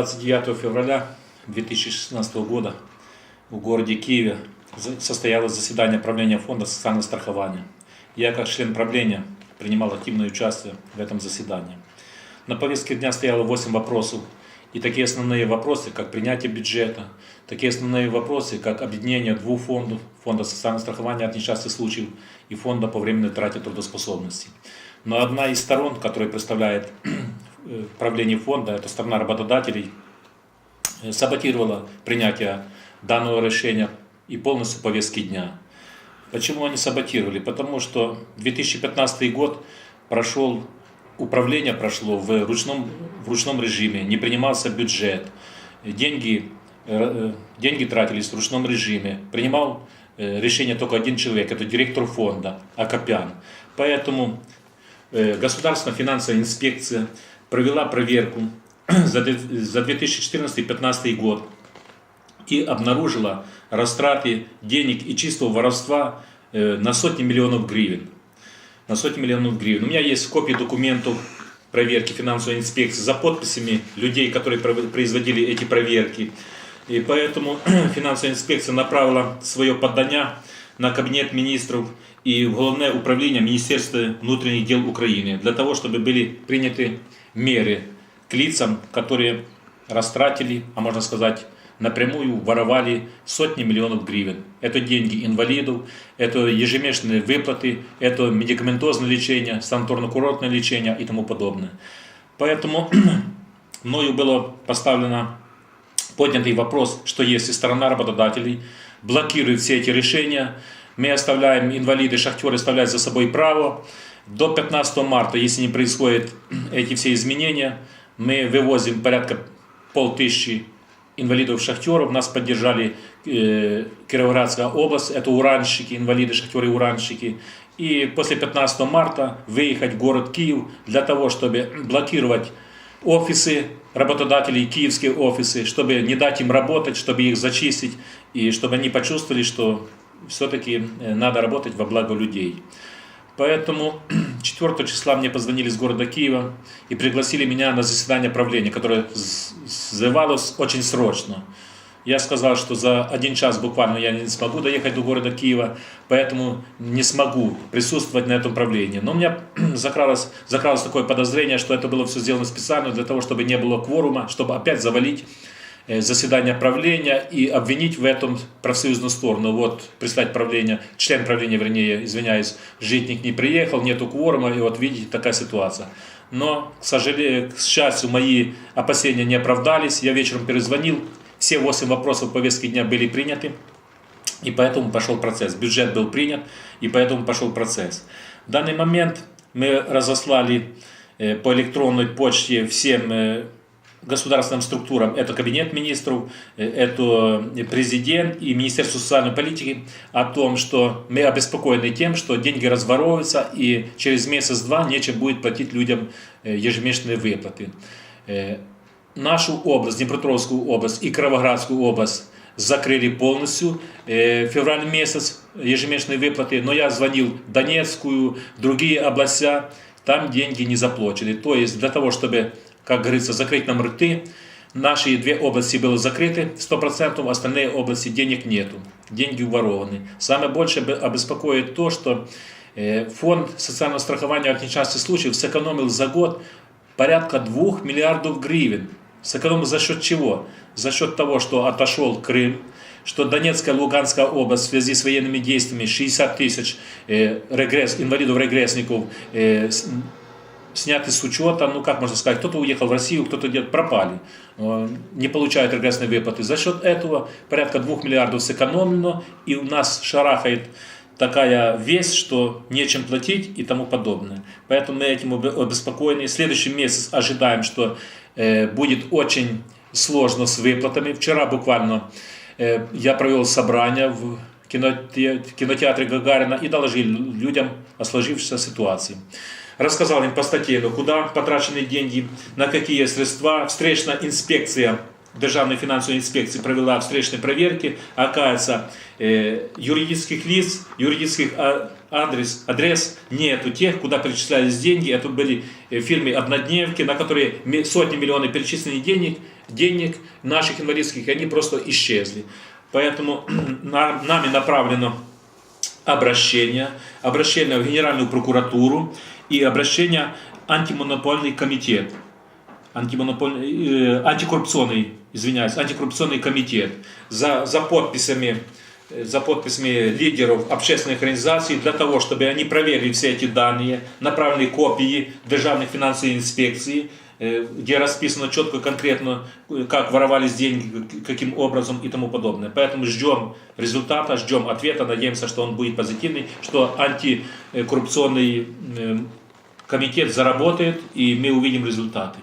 29 февраля 2016 года в городе Киеве состоялось заседание правления фонда социального страхования. Я как член правления принимал активное участие в этом заседании. На повестке дня стояло 8 вопросов. И такие основные вопросы, как принятие бюджета, такие основные вопросы, как объединение двух фондов, фонда социального страхования от несчастных случаев и фонда по временной трате трудоспособности. Но одна из сторон, которая представляет правление фонда, это сторона работодателей, э, саботировала принятие данного решения и полностью повестки дня. Почему они саботировали? Потому что 2015 год прошел, управление прошло в ручном, в ручном режиме, не принимался бюджет, деньги, э, деньги тратились в ручном режиме, принимал э, решение только один человек, это директор фонда Акопян. Поэтому э, Государственная финансовая инспекция провела проверку за две- за 2014-2015 год и обнаружила растраты денег и чистого воровства э, на сотни миллионов гривен. На сотни миллионов гривен. У меня есть копии документов проверки финансовой инспекции за подписями людей, которые производили эти проверки. И поэтому финансовая инспекция направила свое подання на Кабинет министров и в Головне управление Министерства внутренних дел Украины для того, чтобы были приняты меры к лицам, которые растратили, а можно сказать, напрямую воровали сотни миллионов гривен. Это деньги инвалидов, это ежемесячные выплаты, это медикаментозное лечение, санаторно-курортное лечение и тому подобное. Поэтому мною было поставлено поднятый вопрос, что если сторона работодателей блокирует все эти решения, мы оставляем, инвалиды, шахтеры оставляют за собой право. До 15 марта, если не происходят эти все изменения, мы вывозим порядка полтысячи инвалидов шахтеров. Нас поддержали э, Кировоградская область, это уранщики, инвалиды, шахтеры, уранщики. И после 15 марта выехать в город Киев для того, чтобы блокировать офисы работодателей, киевские офисы, чтобы не дать им работать, чтобы их зачистить, и чтобы они почувствовали, что все-таки надо работать во благо людей. Поэтому 4 числа мне позвонили из города Киева и пригласили меня на заседание правления, которое сзывалось очень срочно. Я сказал, что за один час буквально я не смогу доехать до города Киева, поэтому не смогу присутствовать на этом правлении. Но у меня закралось, закралось такое подозрение, что это было все сделано специально для того, чтобы не было кворума, чтобы опять завалить заседание правления и обвинить в этом профсоюзную сторону. Вот представитель правления, член правления, вернее, извиняюсь, житник не приехал, нету кворума, и вот видите, такая ситуация. Но, к сожалению, к счастью, мои опасения не оправдались. Я вечером перезвонил, все 8 вопросов повестки дня были приняты, и поэтому пошел процесс. Бюджет был принят, и поэтому пошел процесс. В данный момент мы разослали э, по электронной почте всем э, государственным структурам, это Кабинет министров, э, это президент и Министерство социальной политики, о том, что мы обеспокоены тем, что деньги разворовываются и через месяц-два нечем будет платить людям э, ежемесячные выплаты. Э, Нашу область, Днепропетровскую область и Кировоградскую область закрыли полностью э, февраль месяц ежемесячные выплаты, но я звонил в Донецкую, другие областя, там деньги не заплачены. То есть для того, чтобы, как говорится, закрыть нам рты, наши две области были закрыты 100%, остальные области денег нету, деньги уворованы. Самое больше бе- обеспокоит то, что э, фонд социального страхования от несчастных случаев сэкономил за год порядка 2 миллиардов гривен. Сэкономил за счет чего? За счет того, что отошел Крым, что Донецкая, Луганская область в связи с военными действиями 60 тысяч э, регресс, инвалидов-регрессников э, сняты с учета, ну как можно сказать, кто-то уехал в Россию, кто-то где-то пропали, э, не получают регрессные выплаты. За счет этого порядка 2 миллиардов сэкономлено, и у нас шарахает такая весть, что нечем платить и тому подобное. Поэтому мы этим обе- обеспокоены. Следующий месяц ожидаем, что э, будет очень сложно с выплатами. Вчера буквально э, я провел собрание в киноте- кинотеатре Гагарина и доложил людям о сложившейся ситуации. Рассказал им по статье, ну, куда потрачены деньги, на какие средства. Встречная инспекция Державной финансовой инспекции провела встречные проверки. Оказывается, э, юридических лиц, юридических а, адрес, адрес нету тех, куда перечислялись деньги. Это были э, фирмы однодневки, на которые сотни миллионов перечисленных денег, денег наших инвалидских, они просто исчезли. Поэтому нам- нами направлено обращение, обращение в Генеральную прокуратуру и обращение антимонопольный комитет, антимонопольный, э, антикоррупционный, извиняюсь, антикоррупционный комитет. За, за подписями э, за подписями лидеров общественных организаций для того, чтобы они проверили все эти данные, направили копии Державной финансовой инспекции, где расписано четко, конкретно, э, как воровались деньги, как- каким образом и тому подобное. Поэтому ждем результата, ждем ответа, надеемся, что он будет позитивный, что антикоррупционный э, комитет заработает и мы увидим результаты.